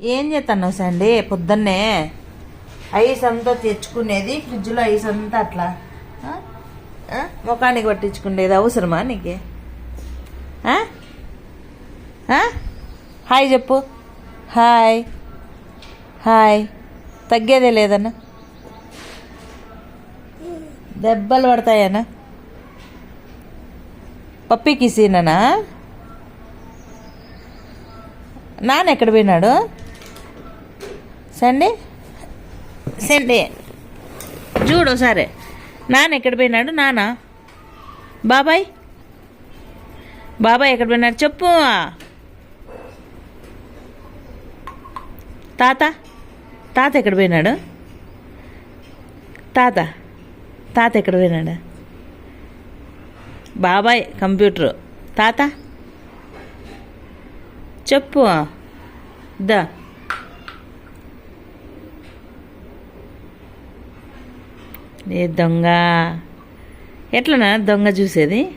ఏం చేస్తున్నావు సండి పొద్దున్నే ఐస్ అంతా తెచ్చుకునేది ఫ్రిడ్జ్లో ఐస్ అంతా అట్లా. ముఖానికి పట్టించుకునేది అవసరమా నీకు? హాయ్ చెప్పు. హాయ్. హాయ్. తగ్గేదే లేదన్నా? దెబ్బలు పడతాయనా పప్పికి సీననా నాన్న ఎక్కడ పోయినాడు? సండే? సండే. చూడు సరే. నాన్న ఎక్కడ పోయినాడు? నాన్న? బాబాయ్? బాబాయ్ ఎక్కడ పోయినాడు? చెప్పు. తాత? తాత ఎక్కడ పోయినాడు? తాత? తాత ఎక్కడ పోయినాడు? బాబాయ్ కంప్యూటర్. తాత? చెప్పు. దా. ఏ దొంగ? ఎట్లనా దొంగ చూసేది?